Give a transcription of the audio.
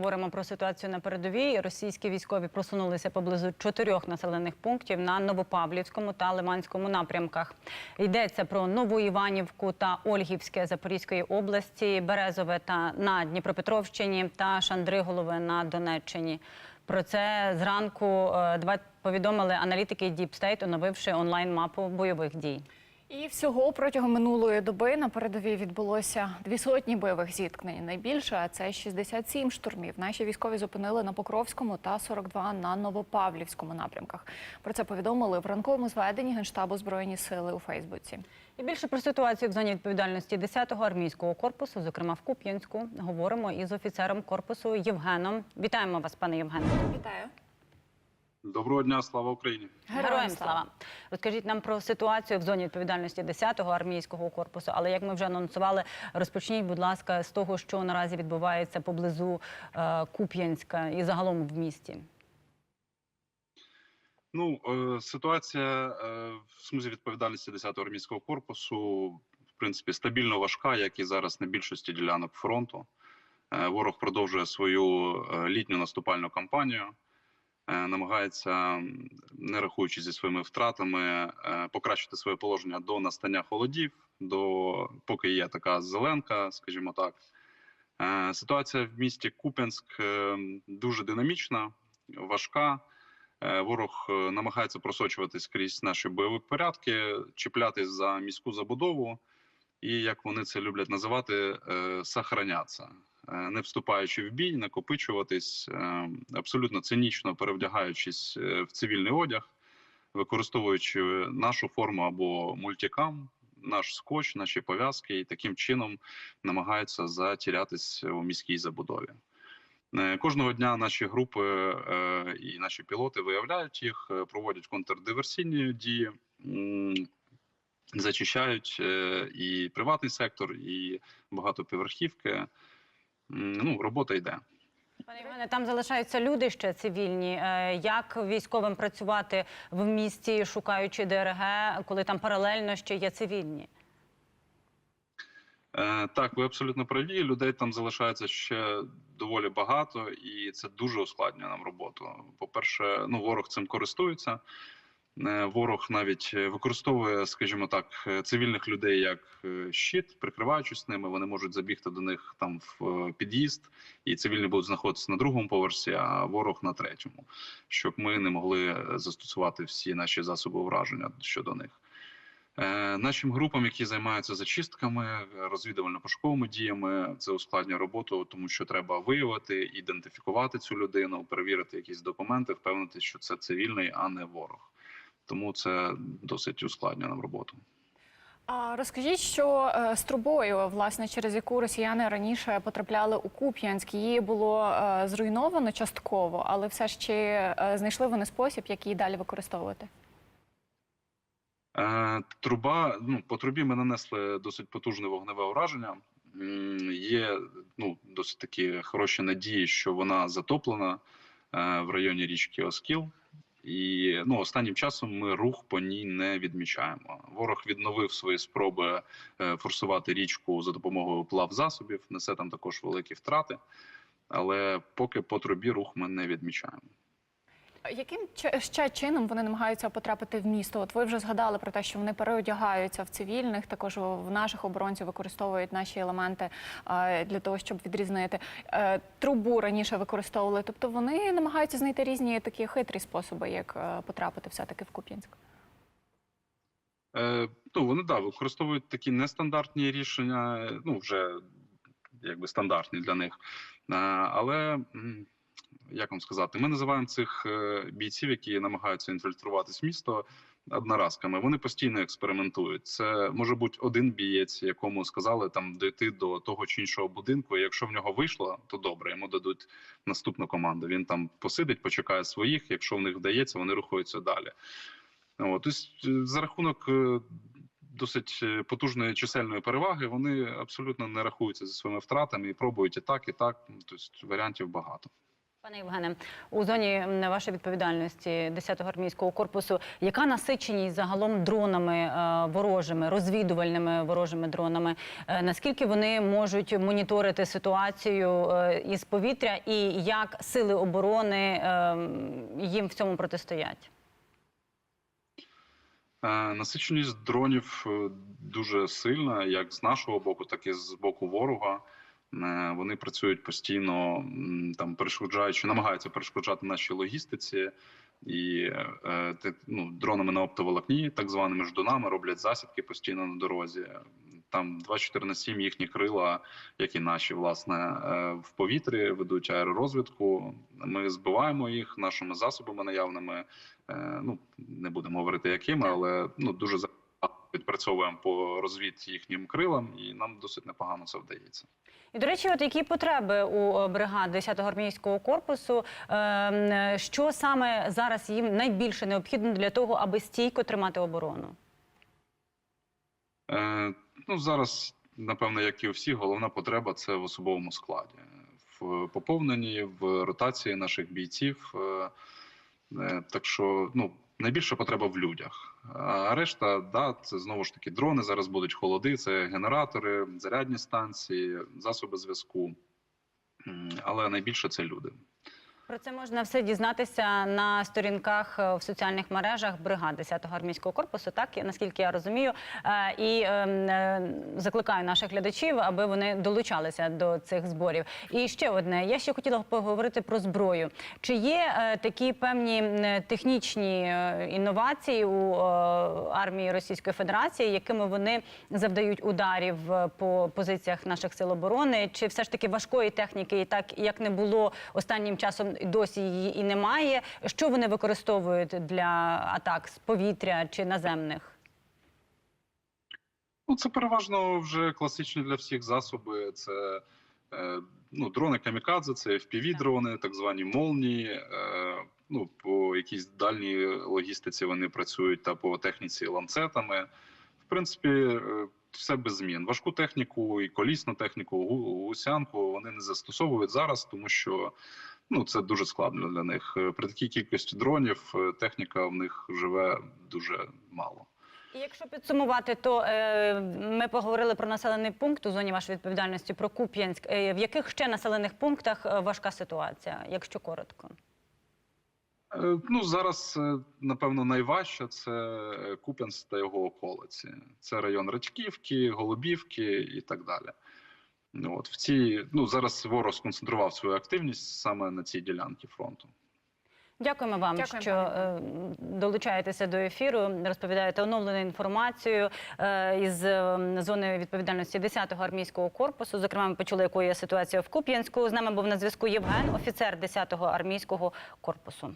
Говоримо про ситуацію на передовій. Російські військові просунулися поблизу чотирьох населених пунктів на Новопавлівському та Лиманському напрямках. Йдеться про Нову Іванівку та Ольгівське Запорізької області, Березове та на Дніпропетровщині та Шандриголове на Донеччині. Про це зранку е, два повідомили аналітики Deep State, оновивши онлайн-мапу бойових дій. І всього протягом минулої доби на передовій відбулося дві сотні бойових зіткнень. Найбільше а це 67 штурмів. Наші військові зупинили на Покровському та 42 на Новопавлівському напрямках. Про це повідомили в ранковому зведенні Генштабу Збройні сили у Фейсбуці. І більше про ситуацію в зоні відповідальності 10-го армійського корпусу, зокрема в Куп'янську, говоримо із офіцером корпусу Євгеном. Вітаємо вас, пане Євгене. Вітаю. Доброго дня, слава Україні. Героям слава. Розкажіть нам про ситуацію в зоні відповідальності 10-го армійського корпусу. Але як ми вже анонсували, розпочніть, будь ласка, з того, що наразі відбувається поблизу е, Куп'янська і загалом в місті. Ну е, ситуація е, в смузі відповідальності 10-го армійського корпусу в принципі стабільно важка, як і зараз на більшості ділянок фронту. Е, ворог продовжує свою е, літню наступальну кампанію, намагається, не рахуючи зі своїми втратами, е, покращити своє положення до настання холодів, до поки є така зеленка, скажімо так. Е, Ситуація в місті Куп'янськ е, дуже динамічна, важка. Е, Ворог е, намагається просочуватись крізь наші бойові порядки, чіплятись за міську забудову, і як вони це люблять називати, е, сохраняться, Е, не вступаючи в бій, накопичуватись, е, абсолютно цинічно перевдягаючись е, в цивільний одяг, використовуючи нашу форму або мультикам, наш скотч, наші пов'язки, і таким чином намагаються затірятись у міській забудові. Е, Кожного дня наші групи е, і наші пілоти виявляють їх, е, проводять контрдиверсійні дії, зачищають е, і приватний сектор, і багатоповерхівки. Ну, робота йде. Пане Євгене, там залишаються люди ще цивільні. Е, Як військовим працювати в місті, шукаючи ДРГ, коли там паралельно ще є цивільні? Е, Так, ви абсолютно праві. Людей там залишається ще доволі багато, і це дуже ускладнює нам роботу. По-перше, ну ворог цим користується. Е, Ворог навіть е, використовує, скажімо так, е, цивільних людей як щит, прикриваючись ними, вони можуть забігти до них там в під'їзд, і цивільні будуть знаходитися на другому поверсі, а ворог на третьому, щоб ми не могли застосувати всі наші засоби враження щодо них. Нашим групам, які займаються зачистками, розвідувально-пошуковими діями, це ускладнює роботу, тому що треба виявити, ідентифікувати цю людину, перевірити якісь документи, впевнитися, що це цивільний, а не ворог. Тому це досить ускладнює нам роботу. А розкажіть, що е, з трубою, власне, через яку росіяни раніше потрапляли у Куп'янськ, її було е, зруйновано частково, але все ж чи е, знайшли вони спосіб, як її далі використовувати? Труба, ну по трубі ми нанесли досить потужне вогневе ураження. Є ну досить такі хороші надії, що вона затоплена в районі річки Оскіл. І ну останнім часом ми рух по ній не відмічаємо. Ворог відновив свої спроби е, форсувати річку за допомогою плавзасобів. Несе там також великі втрати, але поки по трубі рух ми не відмічаємо. Яким ще чином вони намагаються потрапити в місто? От ви вже згадали про те, що вони переодягаються в цивільних, також в наших оборонців використовують наші елементи для того, щоб відрізнити Е, трубу раніше використовували. Тобто вони намагаються знайти різні такі хитрі способи, як е, потрапити все таки в Куп'янськ. Е, ну, вони да, використовують такі нестандартні рішення, ну вже якби стандартні для них. Але як вам сказати, ми називаємо цих е, бійців, які намагаються інфільтруватись в місто одноразками. Вони постійно експериментують. Це може бути один бієць, якому сказали там дойти до того чи іншого будинку. І якщо в нього вийшло, то добре, йому дадуть наступну команду. Він там посидить, почекає своїх. Якщо в них вдається, вони рухаються далі. От, тобто, за рахунок е, досить потужної чисельної переваги, вони абсолютно не рахуються зі своїми втратами і пробують і так, і так. Тобто варіантів багато. Пане Євгене, у зоні вашої відповідальності 10-го армійського корпусу, яка насиченість загалом дронами е, ворожими, розвідувальними ворожими дронами? Е, Наскільки вони можуть моніторити ситуацію е, із повітря, і як сили оборони їм в цьому протистоять? Насиченість дронів дуже сильна, як з нашого боку, так і з боку ворога. Е, Вони працюють постійно, там перешкоджаючи, намагаються перешкоджати нашій логістиці і е, ну, дронами на оптоволокні, так званими ждунами, роблять засідки постійно на дорозі. Там 24 на 7 їхні крила, як і наші, власне, е, в повітрі ведуть аеророзвідку. Ми збиваємо їх нашими засобами наявними. Ну не будемо говорити якими, але ну дуже відпрацьовуємо по розвід їхнім крилам, і нам досить непогано це вдається. І, до речі, от які потреби у е, бригад 10-го армійського корпусу? Е, Що саме зараз їм найбільше необхідно для того, аби стійко тримати оборону? Е, ну зараз, напевно, як і у всіх, головна потреба це в особовому складі, в поповненні, в ротації наших бійців. Е, е, так що, ну. Найбільша потреба в людях. А решта, да, це знову ж таки дрони. Зараз будуть холоди, це генератори, зарядні станції, засоби зв'язку. Але найбільше це люди. Про це можна все дізнатися на сторінках е, в соціальних мережах бригад 10-го армійського корпусу, так наскільки я розумію. Е, І е, м, е, закликаю наших глядачів, аби вони долучалися до цих зборів. І ще одне, я ще хотіла поговорити про зброю. Чи є такі певні технічні інновації у армії Російської Федерації, якими вони завдають ударів по позиціях наших сил оборони? Чи все ж таки важкої техніки, і так як не було останнім часом, досі її і немає? Що вони використовують для атак з повітря чи наземних? Ну, це переважно вже класичні для всіх засоби. Це е, ну, дрони камікадзе, це fpv дрони, так звані молнії. Е, ну, по якійсь дальній логістиці вони працюють та по техніці ланцетами. В принципі, е, все без змін. Важку техніку і колісну техніку, гусянку вони не застосовують зараз, тому що ну, це дуже складно для них. Е, При такій кількості дронів е, техніка в них живе дуже мало. І якщо підсумувати, то е, ми поговорили про населений пункт у зоні вашої відповідальності про Куп'янськ. Е, в яких ще населених пунктах е, важка ситуація, якщо коротко? Е, Ну зараз е, напевно найважче це Куп'янськ та його околиці. Це район Рачківки, Голубівки і так далі. Ну, От в цій ну зараз ворог сконцентрував свою активність саме на цій ділянці фронту. Дякуємо вам, Дякуємо, що е, долучаєтеся до ефіру, розповідаєте оновлену інформацію е, із е, зони відповідальності 10-го армійського корпусу. Зокрема, ми почули, якою є ситуація в Куп'янську. З нами був на зв'язку Євген, офіцер 10-го армійського корпусу.